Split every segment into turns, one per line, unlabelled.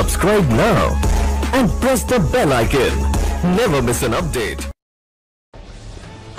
Subscribe now and press the bell icon. Never miss an update.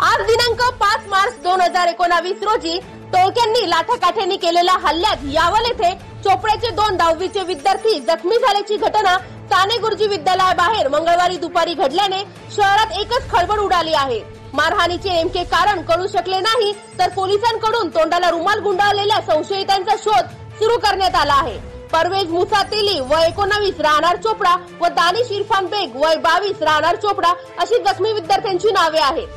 आज दिनांक पाच मार्च दोन हजार एकोणावीस रोजी टोळक्यांनी लाथाकाठ्यांनी केलेल्या हल्ल्यात यावल येथे चोपड्याचे दोन दहावीचे विद्यार्थी जखमी झाल्याची घटना साने गुरुजी विद्यालयाबाहेर मंगळवारी दुपारी घडल्याने शहरात एकच खळबळ उडाली आहे मारहाणीचे नेमके कारण कळू शकले नाही तर पोलिसांकडून तोंडाला रुमाल गुंडाळलेल्या संशयितांचा शोध सुरू करण्यात आला आहे परवेज मुसा तेली वय एकोणावीस राहणार चोपडा व दानिश इरफान बेग वय बावीस राहणार चोपडा अशी जखमी विद्यार्थ्यांची नावे आहेत.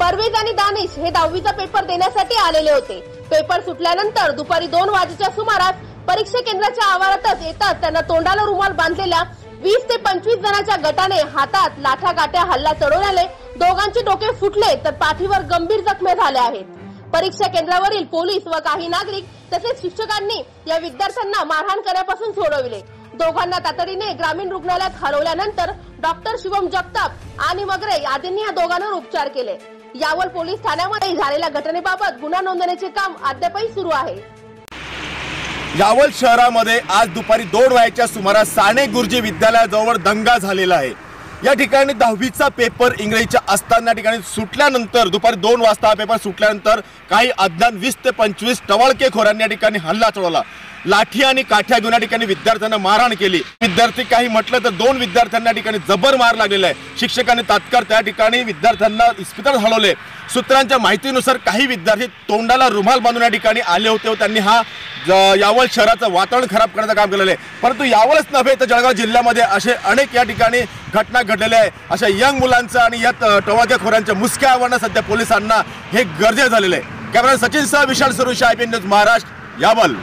परवेज आणि दानिश हे दहावीचा पेपर देण्यासाठी आलेले होते. पेपर सुटल्यानंतर दुपारी दोन वाजेच्या सुमारास परीक्षा केंद्राच्या आवारातच येतात त्यांना तोंडाला रुमाल बांधलेल्या वीस ते पंचवीस जणांच्या गटाने हातात लाठा गाठ्या हल्ला चढवल्याने दोघांचे डोके फुटले तर पाठीवर गंभीर जखम्या झाल्या आहेत. परीक्षा केंद्रावरील पोलीस व काही नागरिक तसेच शिक्षकांनी या विद्यार्थ्यांना मारहाण करण्यापासून सोडविले. दोघांना तातडीने ग्रामीण रुग्णालयात हलवल्यानंतर डॉक्टर शिवम जगताप आणि मगरे आदींनी या दोघांवर उपचार केले. यावर पोलीस ठाण्यामध्ये झालेल्या घटनेबाबत गुन्हा नोंदवण्याचे काम अद्यापही सुरू आहे.
यावल शहरामध्ये आज दुपारी दोन वाजेच्या सुमारास साने गुरुजी विद्यालयाजवळ दंगा झालेला आहे. या ठिकाणी दहावीचा पेपर इंग्रजीच्या असताना या ठिकाणी सुटल्यानंतर दुपारी दोन वाजता हा पेपर सुटल्यानंतर काही अज्ञान वीस ते पंचवीस टवाळकेखोरांनी या ठिकाणी हल्ला चढवला. लाठी आणि काठ्या घेऊन या ठिकाणी विद्यार्थ्यांना मारहाण केली. विद्यार्थी काही म्हटलं तर दोन विद्यार्थ्यांना या ठिकाणी जबर मार लागलेला आहे. शिक्षकांनी तात्काळ त्या ठिकाणी विद्यार्थ्यांना इस्पितळ हलवले. सूत्रांच्या माहितीनुसार काही विद्यार्थी तोंडाला रुमाल बांधून या ठिकाणी आले होते व त्यांनी हा ज- यावल शहराचं वातावरण खराब करण्याचं काम केलेलं आहे. परंतु यावलच नव्हे तर जळगाव जिल्ह्यामध्ये असे अनेक या ठिकाणी घटना घडलेल्या आहे अशा यंग मुलांचं आणि यात टवाक्याखोरांच्या मुसक्या आव्हानं सध्या पोलिसांना हे गरजे झालेलं आहे. कॅमेरा सचिन सह Vishal Surush I P news Maharashtra Yawal.